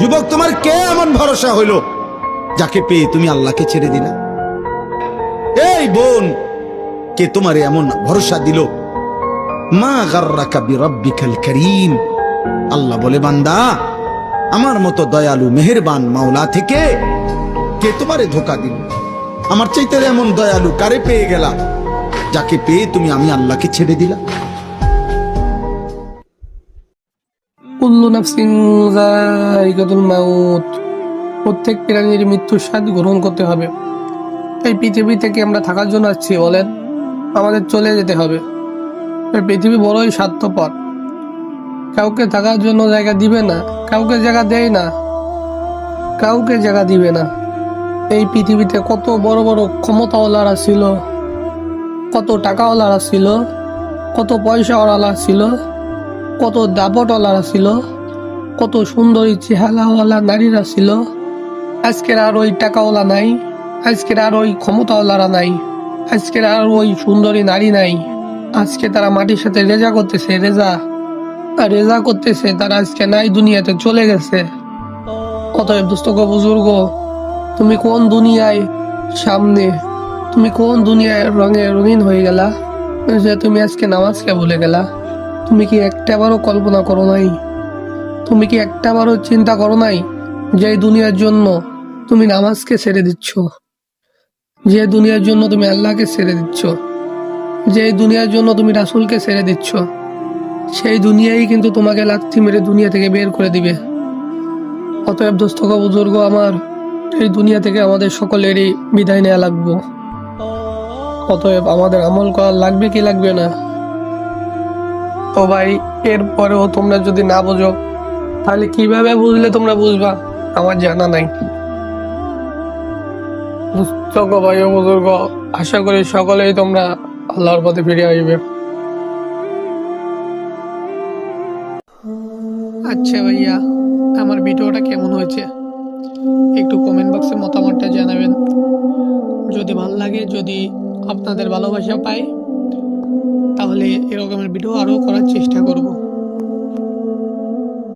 যুবক, তোমার কে এমন ভরসা হইল? যাকে পেয়ে তুমি আল্লাহকে ছেড়ে দিলা? এই বোন, কে তোমার এমন ভরসা দিল? মা করিম। আল্লাহ বলে, বান্দা, আমার মতো দয়ালু, মেহেরবান মাওলা থেকে কে তোমারে ধোকা দিল? আমার চাইতে এমন দয়ালু কারে পেয়ে গেলা যাকে পেয়ে তুমি আমি আল্লাহকে ছেড়ে দিলা? প্রত্যেক প্রাণীর মৃত্যুর স্বাদ গ্রহণ করতে হবে। এই পৃথিবী থেকে আমরা থাকার জন্য আসছি, বলেন, আমাদের চলে যেতে হবে। এই পৃথিবী বড়ই স্বার্থপর। কাউকে থাকার জন্য জায়গা দিবে না, কাউকে জায়গা দেয় না, কাউকে জায়গা দিবে না। এই পৃথিবীতে কত বড় বড় ক্ষমতাওয়ালারা ছিল, কত টাকাওয়ালারা ছিল, কত পয়সাওয়ালা ছিল কত দাপটওয়ালারা ছিল কত সুন্দরী চেহারাওয়ালা নারীরা ছিল আজকের আর ওই টাকাওয়ালা নাই, আজকের আর ওই ক্ষমতাওয়ালারা নাই, আজকের আর ওই সুন্দরী নারী নাই। আজকে তারা মাটির সাথে রেজা করতেছে, রেজা। আর রেজা করতেছে, তারা আজকে নাই দুনিয়াতে, চলে গেছে। অতএব দুস্তক বুজুর্গ, তুমি কোন দুনিয়ায় সামনে, তুমি কোন দুনিয়ায় রঙে রঙিন হয়ে গেলা? যে তুমি আজকে নামাজকে ভুলে গেলা। তুমি কি একটাবারও কল্পনা করো নাই? তুমি কি একটাবারও চিন্তা করো নাই যে এই দুনিয়ার জন্য তুমি নামাজকে ছেড়ে দিচ্ছ? যে দুনিয়ার জন্য তুমি আল্লাহকে ছেড়ে দিচ্ছ? যে দুনিয়ার জন্য তুমি রাসুলকে ছেড়ে দিচ্ছ? সেই দুনিয়াই কিন্তু তোমাকে লাথি মেরে দুনিয়া থেকে বের করে দিবে। অতএব দোস্তক বুজুর্গ আমার, এই দুনিয়া থেকে আমাদের সকলেরই বিদায় নেওয়া লাগবো। অতএব আমাদের আমল করা লাগবে কি লাগবে না? তো ভাই, এরপরেও তোমরা যদি না বোঝো, তাহলে কীভাবে বুঝলে তোমরা বুঝবা? আমার জানা নাই। ভাই বুজুর্গ, আশা করি সকলেই তোমরা আল্লাহর পথে ফিরে আসবে। আচ্ছা ভাইয়া, আমার ভিডিওটা কেমন হয়েছে? একটু কমেন্ট বক্সে মতামতটা জানাবেন। যদি ভালো লাগে, যদি আপনাদের ভালোবাসা পাই তাহলে এরকমের ভিডিও আরও করার চেষ্টা করব।